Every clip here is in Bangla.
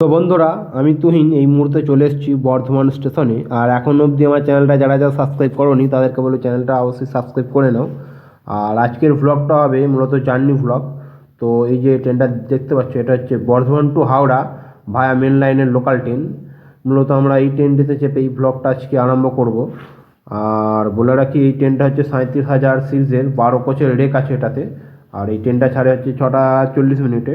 তো বন্ধুরা, আমি তুহিন এই মুহূর্তে চলে এসেছি বর্ধমান স্টেশনে। আর এখন অবধি আমার চ্যানেলটা যারা যারা সাবস্ক্রাইব করোনি, তাদেরকে বলো চ্যানেলটা অবশ্যই সাবস্ক্রাইব করে নাও। আর আজকের ভ্লগটা হবে মূলত জার্নি ভ্লগ তো এই যে ট্রেনটা দেখতে পাচ্ছ, এটা হচ্ছে Bardhaman to Howrah via main লাইনের লোকাল ট্রেন মূলত আমরা এই ট্রেনটিতে চেপে এই ভ্লগটা আজকে আরম্ভ করব। আর বলে রাখি, এই ট্রেনটা হচ্ছে সাঁত্রিশ হাজার সিরিজের বারো কোচের রেক আছে এটাতে। আর এই ট্রেনটা ছাড়ে হচ্ছে ছটা চল্লিশ মিনিটে।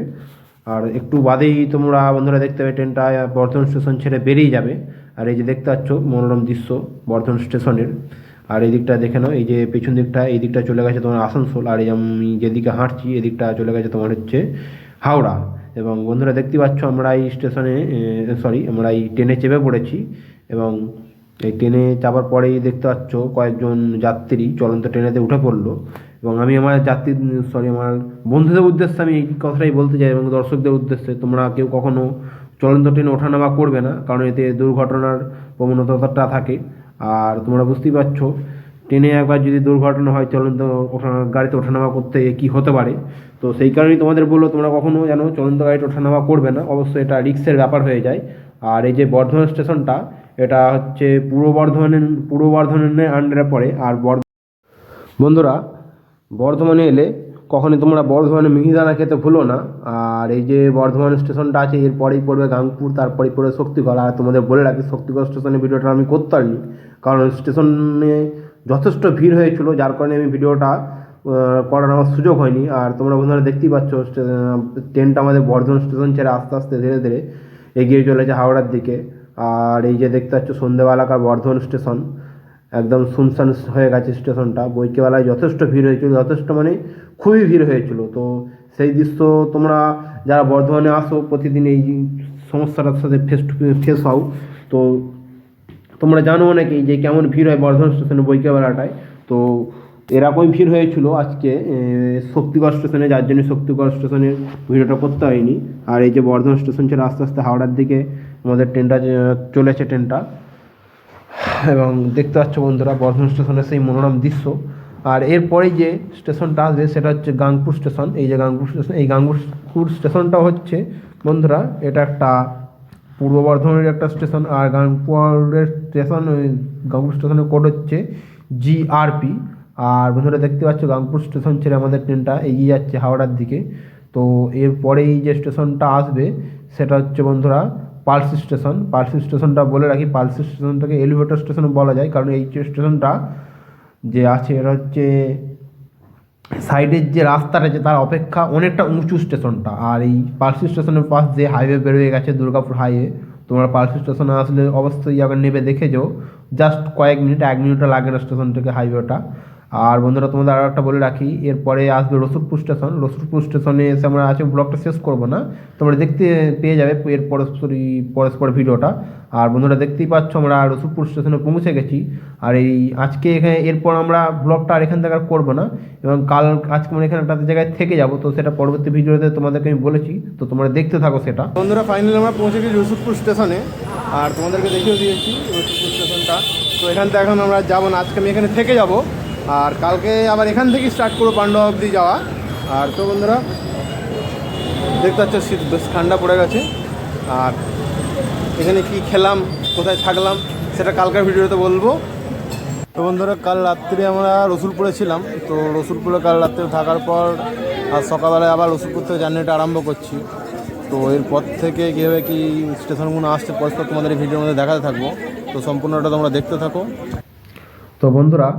আর একটু বাদেই তোমরা বন্ধুরা দেখতে পাবে ট্রেনটা বর্ধমান স্টেশন ছেড়ে বেরিয়ে যাবে। আর এই যে দেখতে পাচ্ছ, মনোরম দৃশ্য বর্ধমান স্টেশনের আর এই দিকটা দেখে নাও, এই যে পেছন দিকটা, এই দিকটা চলে গেছে তোমার আসানসোল। আর এই আমি যেদিকে হাঁটছি এদিকটা চলে গেছে তোমার হচ্ছে হাওড়া। এবং বন্ধুরা দেখতে পাচ্ছ, আমরা এই স্টেশনে সরি আমরা এই ট্রেনে চেপে পড়েছি। এবং এই ট্রেনে চাপার পরেই দেখতে পাচ্ছ, কয়েকজন যাত্রী চলন্ত ট্রেনেতে উঠে পড়ল। এবং আমি আমার যাত্রী সরি আমার বন্ধুদের উদ্দেশ্যে আমি এই কথাটাই বলতে চাই এবং দর্শকদের উদ্দেশ্যে, তোমরা কেউ কখনো চলন্ত ট্রেনে ওঠানামা করবে না, কারণ এতে দুর্ঘটনার প্রবণতাটা থাকে। আর তোমরা বুঝতেই পারছ, ট্রেনে একবার যদি দুর্ঘটনা হয়, চলন্ত ওঠা- গাড়িতে ওঠানামা করতে কী হতে পারে? তো সেই কারণেই তোমাদের বলল, তোমরা কখনো যেন চলন্ত গাড়িতে ওঠানামা করবে না। অবশ্যই এটা রিক্সের ব্যাপার হয়ে যায়। আর এই যে বর্ধমান স্টেশনটা, এটা হচ্ছে পূর্ব বর্ধমানের পূর্ব বর্ধমানের আন্ডারে পড়ে। আর বন্ধুরা বর্ধমানে এলে কখনই তোমরা বর্ধমানে মিহিদানা খেতে ভুলো না। আর এই যে বর্ধমান স্টেশনটা আছে এরপরেই পড়বে গাংপুর, তারপরেই পড়বে শক্তিগড়। আর তোমাদের বলে রাখি, শক্তিগড় স্টেশনে ভিডিওটা আমি করতে পারিনি কারণ স্টেশনে যথেষ্ট ভিড় হয়েছিল, যার কারণে আমি ভিডিওটা করার আমার সুযোগ হয়নি। আর তোমরা বন্ধুরা দেখতেই পাচ্ছ ট্রেনটা আমাদের বর্ধমান স্টেশন ছেড়ে আস্তে আস্তে ধীরে ধীরে এগিয়ে চলেছে হাওড়ার দিকে। আর এই যে দেখতে পাচ্ছ সন্ধ্যেবেলাকার বর্ধমান স্টেশন। একদম শুনশান হয়ে গেছে স্টেশনটা। বৈকেবেলায় যথেষ্ট ভিড় হয়েছিল, যথেষ্ট মানে খুবই ভিড় হয়েছিল। তো সেই দৃশ্য তোমরা যারা বর্ধমানে আসো, প্রতিদিন এই সমস্যাটার সাথে ফেস টু ফেস হও। তো তোমরা জানো অনেকেই যে কেমন ভিড় হয় বর্ধমান স্টেশনে বৈকেবেলাটায় তো এরকমই ভিড় হয়েছিল আজকে শক্তিগড় স্টেশনে, যার জন্য শক্তিগড় স্টেশনে ভিডিওটা করতে হয়নি। আর এই যে বর্ধমান স্টেশন ছেড়ে আস্তে আস্তে হাওড়ার দিকে আমাদের ট্রেনটা চলেছে ট্রেনটা এবং দেখতে পাচ্ছ বন্ধুরা, বর্ধমান স্টেশনের সেই মনোরম দৃশ্য। আর এরপরেই যে স্টেশনটা আসবে, সেটা হচ্ছে গাংপুর স্টেশন। এই যে গাংপুর স্টেশন, এই গাংপুর স্টেশনটা হচ্ছে, বন্ধুরা, এটা একটা পূর্ব বর্ধমানের একটা স্টেশন। আর গাংপুরের স্টেশন, ওই গাংপুর স্টেশনের কোড হচ্ছে জিআরপি আর বন্ধুরা, দেখতে পাচ্ছ গাংপুর স্টেশন ছেড়ে আমাদের ট্রেনটা এগিয়ে যাচ্ছে হাওড়ার দিকে। তো এরপরেই যে স্টেশনটা আসবে, সেটা হচ্ছে, বন্ধুরা পালসি স্টেশন, পালসি স্টেশনটা বলে রাখি, পালসি স্টেশনটাকে এলিভেটর স্টেশন বলা যায়, কারণ এই স্টেশনটা যে আছে, এটা হচ্ছে সাইডের যে রাস্তাটা আছে তার অপেক্ষা অনেকটা উঁচু স্টেশনটা। আর এই পালসি স্টেশনের পাশ দিয়ে হাইওয়ে বেরোয় গেছে দুর্গাপুর হাইওয়ে তোমরা পালসি স্টেশনে আসলে অবশ্যই আবার নেবে, দেখে যাও। জাস্ট কয়েক মিনিট, এক মিনিটও লাগে না স্টেশন থেকে হাইওয়েটা আর বন্ধুরা, তোমাদের আরও একটা বলে রাখি, এরপরে আসবে রসুলপুর স্টেশন। রসুলপুর স্টেশনে এসে আমরা আছে ব্লগটা শেষ করব না। তোমরা দেখতে পেয়ে যাবে এর পরস্পরই পরস্পর ভিডিওটা। আর বন্ধুরা, দেখতেই পাচ্ছ আমরা রসুলপুর স্টেশনে পৌঁছে গেছি। আর এই আজকে এখানে, এরপর আমরা ব্লগটা আর এখান থেকে আর করব না। এবং কাল, আজকে আমরা এখানে একটা জায়গায় থেকে যাব, তো সেটা পরবর্তী ভিডিওতে তোমাদেরকে আমি বলেছি। তো তোমরা দেখতে থাকো সেটা। বন্ধুরা ফাইনালি আমরা পৌঁছে গেছি রসুলপুর স্টেশনে। আর তোমাদেরকে দেখিয়ে দিয়েছি রসুলপুর স্টেশনটা। তো এখান থেকে এখন আমরা যাব না, আজকে আমি এখানে থেকে যাব। আর কালকে আবার এখান থেকেই স্টার্ট করব পান্ডা অবধি যাওয়া। আর তো বন্ধুরা, দেখতে পাচ্ছ শীত বেশ ঠান্ডা পড়ে গেছে। আর এখানে কি খেলাম, কোথায় থাকলাম, সেটা কালকার ভিডিওতে বলব। তো বন্ধুরা, কাল রাত্রে আমরা রসুলপুরে ছিলাম। তো রসুলপুরে কাল রাত্রে থাকার পর আর সকালবেলায় আবার রসুলপুর থেকে জার্নিটা আরম্ভ করছি। তো এরপর থেকে কীভাবে কি স্টেশনগুলো আসছে, পরস্পর তোমাদের এই ভিডিওর মধ্যে দেখাতে থাকব। তো সম্পূর্ণটা তোমরা দেখতে থাকো। তো বন্ধুরা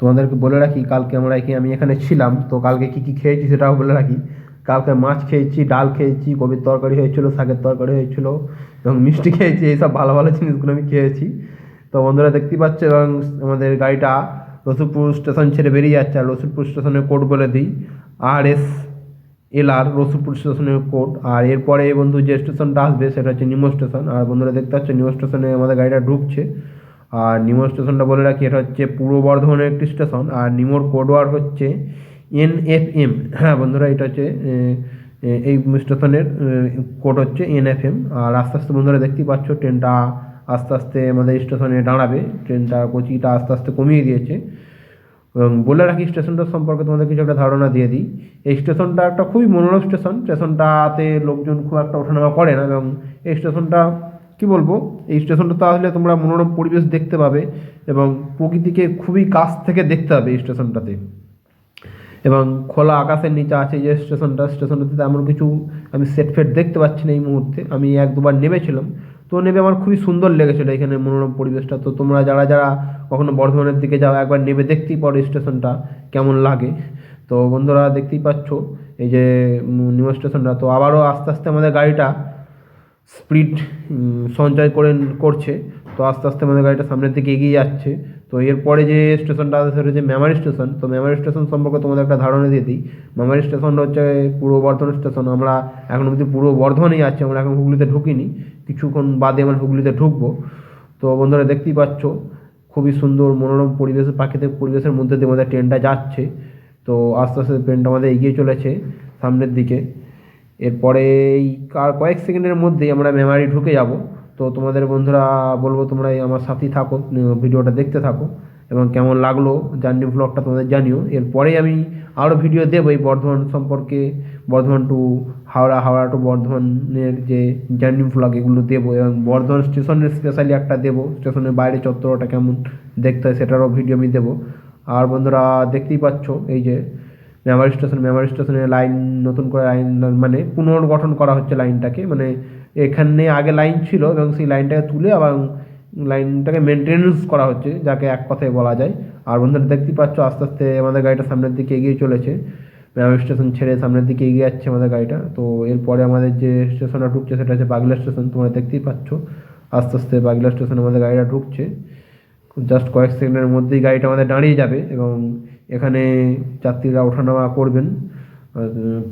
তোমাদেরকে বলে রাখি, কালকে আমরা আমি এখানে ছিলাম, তো কালকে কী কী খেয়েছি সেটাও বলে রাখি। কালকে মাছ খেয়েছি, ডাল খেয়েছি, কবির তরকারি হয়েছিল, শাকের তরকারি হয়েছিল, এবং মিষ্টি খেয়েছি এইসব ভালো ভালো জিনিসগুলো আমি খেয়েছি। তো বন্ধুরা দেখতেই পাচ্ছ, এবং আমাদের গাড়িটা রসুলপুর স্টেশন ছেড়ে বেরিয়ে যাচ্ছে, আর রসুলপুর স্টেশনের কোড বলে দিই আর এস এল আর রসুলপুর স্টেশনের কোড। আর এরপরে বন্ধু যে স্টেশনটা আসবে, সেটা হচ্ছে নিমো স্টেশন। আর বন্ধুরা দেখতে পাচ্ছ নিমো স্টেশনে আমাদের গাড়িটা ঢুকছে। আর নিমো স্টেশনটা বলে রাখি, এটা হচ্ছে পূর্ব বর্ধমানের একটি স্টেশন, আর নিমোর কোড ওয়ার্ড হচ্ছে এন এফ এম হ্যাঁ বন্ধুরা, এটা হচ্ছে এই স্টেশনের কোড হচ্ছে এন এফ এম আর আস্তে আস্তে বন্ধুরা দেখতেই পাচ্ছ, ট্রেনটা আস্তে আস্তে আমাদের স্টেশনে দাঁড়াবে। ট্রেনটা কোচিটা আস্তে আস্তে কমিয়ে দিয়েছে। এবং বলে রাখি, স্টেশনটার সম্পর্কে তোমাদের কিছু একটা ধারণা দিয়ে দিই। এই স্টেশনটা একটা খুবই মনোরম স্টেশন। স্টেশনটাতে লোকজন খুব একটা ওঠানামা করে না। এবং এই স্টেশনটা কি বলব? এই স্টেশনটাতে আসলে তোমরা মনোরম পরিবেশ দেখতে পাবে এবং প্রকৃতিকে খুবই কাছ থেকে দেখতে পাবে এই স্টেশনটাতে। এবং খোলা আকাশের নিচে আছে যে স্টেশনটা, স্টেশনটাতে এমন কিছু আমি সেট ফেট দেখতে পাচ্ছি না এই মুহূর্তে। আমি এক দুবার নেমেছিলাম, তো নেমে আমার খুবই সুন্দর লেগেছিলো এখানে মনোরম পরিবেশটা। তো তোমরা যারা যারা কখনো বর্ধমানের দিকে যাও, একবার নেমে দেখতেই পারো স্টেশনটা, কেমন লাগে। তো বন্ধুরা দেখতেই পাচ্ছ, এই যে নিউ স্টেশনটা তো আবারও আস্তে আস্তে আমাদের গাড়িটা স্পিড সঞ্চয় করে, করছে। তো আস্তে আস্তে আমাদের গাড়িটা সামনের দিকে এগিয়ে যাচ্ছে। তো এরপরে যে স্টেশনটা আছে, সেটা হচ্ছে মেমারি স্টেশন তো মেমারি স্টেশন সম্পর্কে তোমাদের একটা ধারণা দিয়ে দিই। মেমারি স্টেশনটা হচ্ছে পূর্ব বর্ধমান স্টেশন আমরা এখন অবধি পূর্ব বর্ধমানেই আছি, আমরা এখন হুগলিতে ঢুকিনি। কিছুক্ষণ বাদে আমরা হুগলিতে ঢুকবো। তো বন্ধুরা দেখতেই পাচ্ছ, খুবই সুন্দর মনোরম পরিবেশ, প্রাকৃতিক পরিবেশের মধ্যে দিয়ে আমাদের ট্রেনটা যাচ্ছে। তো আস্তে আস্তে ট্রেনটা আমাদের এগিয়ে চলেছে সামনের দিকে। এরপরে এই কয়েক সেকেন্ডের মধ্যেই আমরা মেমারি ঢুকে যাব। তো তোমাদের বন্ধুরা বলব তোমরা আমার সাথেই থাকো ভিডিওটা দেখতে থাকো এবং কেমন লাগল জার্নি ব্লগটা তোমাদের জানিও। এরপরেই আমি আরও ভিডিও দেবো এই বর্ধমান সম্পর্কে, বর্ধমান টু হাওড়া হাওড়া টু বর্ধমানের যে জার্নি ব্লগ এগুলো দেবো এবং বর্ধমান স্টেশনের স্পেশালি একটা দেবো, স্টেশনের বাইরে চত্বরটা কেমন দেখতে হয় সেটারও ভিডিও আমি দেবো। আর বন্ধুরা দেখতেই পাচ্ছ এই যে মেমারি স্টেশন মেমারি স্টেশনের লাইন নতুন করে লাইন মানে পুনর্গঠন করা হচ্ছে লাইনটাকে মানে এখানে আগে লাইন ছিল এবং সেই লাইনটাকে তুলে আবার লাইনটাকে মেনটেনেন্স করা হচ্ছে, যাকে এক কথায় বলা যায়। আর বন্ধুরা দেখতেই পাচ্ছ, আস্তে আস্তে আমাদের গাড়িটা সামনের দিকে এগিয়ে চলেছে। মেমারি স্টেশন ছেড়ে সামনের দিকে এগিয়ে যাচ্ছে আমাদের গাড়িটা। তো এরপরে আমাদের যে স্টেশনটা ঢুকছে, সেটা হচ্ছে বাগলা স্টেশন তোমরা দেখতেই পাচ্ছ। আস্তে আস্তে বাগলা স্টেশনে আমাদের গাড়িটা ঢুকছে। জাস্ট কয়েক সেকেন্ডের মধ্যেই গাড়িটা আমাদের দাঁড়িয়ে যাবে এবং এখানে যাত্রীরা ওঠানামা করবেন।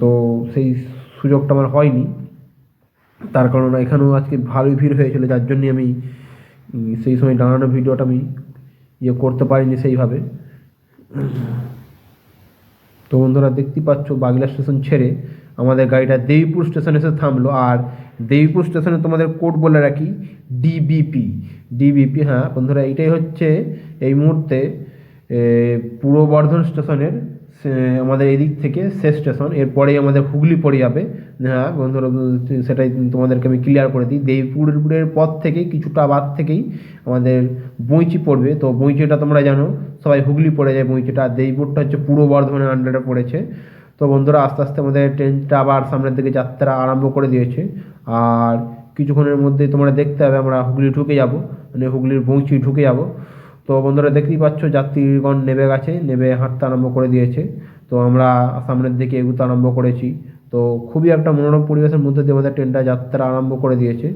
তো সেই সুযোগটা আমার হয়নি। তার কারণ এখানেও আজকে ভালোই ভিড় হয়েছিল, যার জন্যে আমি সেই সময় দাঁড়ানো ভিডিওটা আমি ইয়ে করতে পারিনি সেইভাবে। তো বন্ধুরা, দেখতেই পাচ্ছ, বাগলা স্টেশন ছেড়ে আমাদের গাড়িটা দেবীপুর স্টেশনে এসে থামলো। আর দেবীপুর স্টেশনে তোমাদের কোড বলে রাখি ডিবিপি ডিবিপি হ্যাঁ বন্ধুরা, এইটাই হচ্ছে এই মুহূর্তে পূর্ব বর্ধমান স্টেশনের আমাদের এদিক থেকে শেষ স্টেশন, এরপরেই আমাদের হুগলি পড়ে যাবে। হ্যাঁ বন্ধুরা, সেটাই তোমাদেরকে আমি ক্লিয়ার করে দিই। দেবীপুরের পর থেকে কিছুটা বাদ থেকেই আমাদের বইচি পড়বে। তো বইচিটা তোমরা জানো, সবাই হুগলি পড়ে যায় বইচিটা আর দেবীপুরটা হচ্ছে পূর্ব বর্ধমানের আন্ডারে পড়েছে। তো বন্ধুরা, আস্তে আস্তে আমাদের ট্রেনটা আবার সামনের দিকে যাত্রা আরম্ভ করে দিয়েছে। আর কিছুক্ষণের মধ্যেই তোমরা দেখতে হবে আমরা হুগলি ঢুকে যাব। মানে হুগলির বৌচি ঢুকে যাব। তো বন্ধুরা দেখতেই পাচ্ছ, যাত্রীগণ নেমে গেছে, নেমে হাঁটতে আরম্ভ করে দিয়েছে। তো আমরা সামনের দিকে এগুতে আরম্ভ করেছি। তো খুবই একটা মনোরম পরিবেশের মধ্যে দিয়ে আমাদের ট্রেনটা যাত্রা আরম্ভ করে দিয়েছে।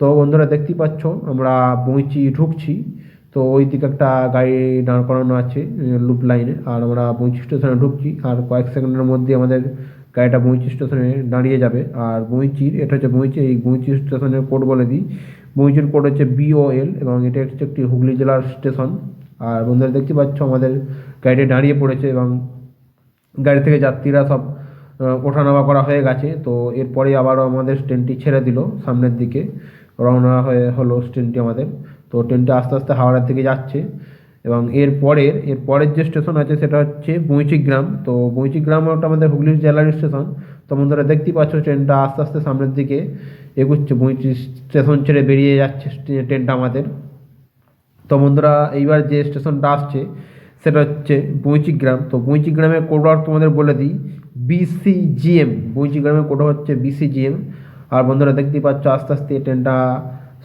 তো বন্ধুরা দেখতেই পাচ্ছ, আমরা বইচি ঢুকছি। তো ওই দিকে একটা গাড়ি দাঁড় করানো আছে, লুপ লাইনে। আর আমরা বইচি স্টেশনে ঢুকছি। আর কয়েক সেকেন্ডের মধ্যে আমাদের গাড়িটা বইচি স্টেশনে দাঁড়িয়ে যাবে। আর বইচির এটা হচ্ছে বইচি এই বইচি স্টেশনের কোড বলে দিই। বইচির কোড হচ্ছে বিওএল এবং এটা হচ্ছে একটি হুগলি জেলার স্টেশন। আর বন্ধুরা দেখতে পাচ্ছ আমাদের গাড়িটা দাঁড়িয়ে পড়েছে এবং গাড়ি থেকে যাত্রীরা সব ওঠানামা করা হয়ে গেছে। তো এরপরে আবারও আমাদের ট্রেনটি ছেড়ে দিল সামনের দিকে। রওনা হয়ে হলো ট্রেনটি আমাদের। তো ট্রেনটা আস্তে আস্তে হাওড়ার দিকে যাচ্ছে এবং এর পরের এর পরের যে স্টেশন আছে সেটা হচ্ছে বৈচিক গ্রাম তো বৈচিক গ্রাম ওটা আমাদের হুগলি জেলার স্টেশন। তো বন্ধুরা দেখতেই পাচ্ছ ট্রেনটা আস্তে আস্তে সামনের দিকে এগুচ্ছে বৈচি স্টেশন ছেড়ে বেরিয়ে যাচ্ছে ট্রেনটা আমাদের। তো বন্ধুরা এইবার যে স্টেশনটা আসছে, সেটা হচ্ছে গ্রাম। তো গ্রামের কোডওয়ার্ড তোমাদের বলে দিই বিসিজিএম গ্রামের কোড হচ্ছে বিসিজিএম আর বন্ধুরা দেখতেই পাচ্ছ আস্তে আস্তে এই ট্রেনটা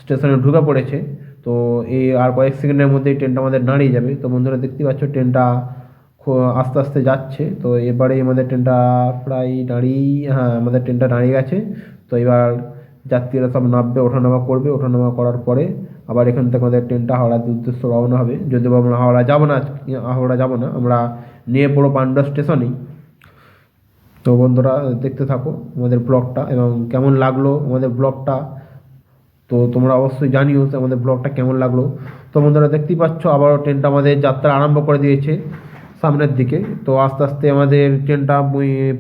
স্টেশনে ঢুকে পড়েছে। তো এই আর কয়েক সেকেন্ডের মধ্যেই ট্রেনটা আমাদের দাঁড়িয়ে যাবে। তো বন্ধুরা দেখতেই পাচ্ছ ট্রেনটা আস্তে আস্তে যাচ্ছে। তো এবারে আমাদের ট্রেনটা প্রায় দাঁড়িয়ে হ্যাঁ আমাদের ট্রেনটা দাঁড়িয়ে গেছে। তো এবার যাত্রীরা সব নামবে, ওঠানামা করবে। ওঠানামা করার পরে আবার এখান থেকে আমাদের ট্রেনটা হাওড়ার উদ্দেশ্য রওনা হবে। যদিও আমরা হাওড়া যাব না, হাওড়া যাব না, আমরা নিয়ে পড়ো পান্ডা স্টেশনেই। তো বন্ধুরা, দেখতে থাকো আমাদের ব্লগটা এবং কেমন লাগল আমাদের ব্লগটা। তো তোমরা অবশ্যই জানিও আমাদের ব্লগটা কেমন লাগল। তো বন্ধুরা, দেখতেই পাচ্ছ, আবারও ট্রেনটা আমাদের যাত্রা আরম্ভ করে দিয়েছে। সামনের দিকে। তো আস্তে আস্তে আমাদের ট্রেনটা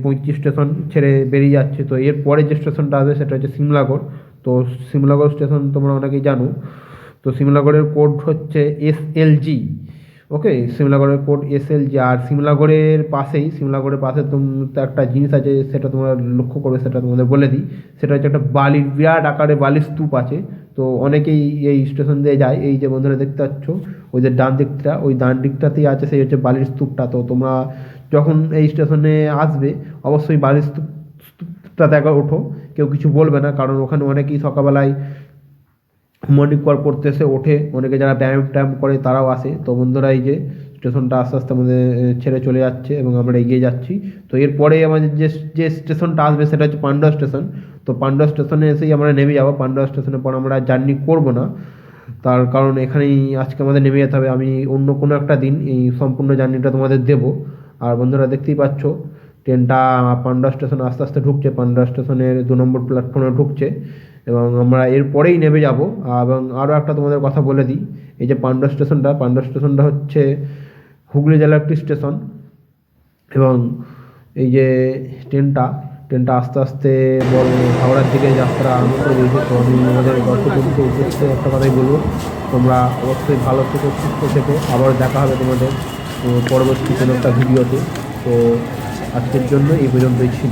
পঁয়ত্রিশ স্টেশন ছেড়ে বেরিয়ে যাচ্ছে। তো এর পরে যে স্টেশনটা আসবে সেটা হচ্ছে সিমলাগড়। তো সিমলাগড় স্টেশন তোমরা অনেকেই জানো। তো সিমলাগড়ের কোড হচ্ছে এস এল জি। ওকে? সিমলাগড়ের কোর্ট জি। আর সিমলাগড়ের পাশেই, সিমলাগড়ের পাশে একটা জিনিস আছে সেটা তোমরা লক্ষ্য করবে, সেটা তোমাদের বলে দিই। সেটা হচ্ছে একটা বালির বিরাট আকারে বালির স্তূপ আছে। তো অনেকেই এই স্টেশন দিয়ে যায়। এই যে বন্ধুরা দেখতে পাচ্ছ, ওই যে ডান দিকটা, ওই ডান দিকটাতেই আছে, সেই হচ্ছে বালির স্তূপটা। তো তোমরা যখন এই স্টেশনে আসবে, অবশ্যই বালির স্তূপ, স্তূপটাতে একবার ওঠো। কেউ কিছু বলবে না, কারণ ওখানে অনেকেই সকালবেলায় মর্নিং ওয়াক করতে এসে ওঠে। অনেকে যারা ব্যায়াম ট্যায়াম করে, তারাও আসে। তো বন্ধুরা, এই যে স্টেশনটা আস্তে আস্তে আমাদের ছেড়ে চলে যাচ্ছে এবং আমরা এগিয়ে যাচ্ছি। তো এরপরে আমাদের যে যে স্টেশনটা আসবে, সেটা হচ্ছে পান্ডুয়া স্টেশন তো পান্ডুয়া স্টেশনে এসেই আমরা নেমে যাব। পান্ডুয়া স্টেশনের পর আমরা জার্নি করব না। তার কারণ এখানেই আজকে আমাদের নেমে যেতে হবে। আমি অন্য কোনো একটা দিন এই সম্পূর্ণ জার্নিটা তোমাদের দেবো। আর বন্ধুরা দেখতেই পাচ্ছ, ট্রেনটা পান্ডুয়া স্টেশনে আস্তে আস্তে ঢুকছে। পান্ডুয়া স্টেশনের দু নম্বর প্ল্যাটফর্মে ঢুকছে। এবং আমরা এরপরেই নেমে যাব। এবং আরও একটা তোমাদের কথা বলে দিই। এই যে পান্ডুয়া স্টেশনটা পান্ডুয়া স্টেশনটা হচ্ছে হুগলি জেলার একটি স্টেশন। এবং এই যে ট্রেনটা ট্রেনটা আস্তে আস্তে বড় হাওড়ার দিকে যাত্রা আরম্ভ করে দিয়েছে। তো আমি আমাদের দর্শকবন্ধুকে উদ্দেশ্যে একটা কথাই বলব, তোমরা অবশ্যই ভালো থেকে, সুস্থ থেকে। আবার দেখা হবে তোমাদের পরবর্তী কোনো একটা ভিডিওতে। তো আজকের জন্য এই পর্যন্তই ছিল।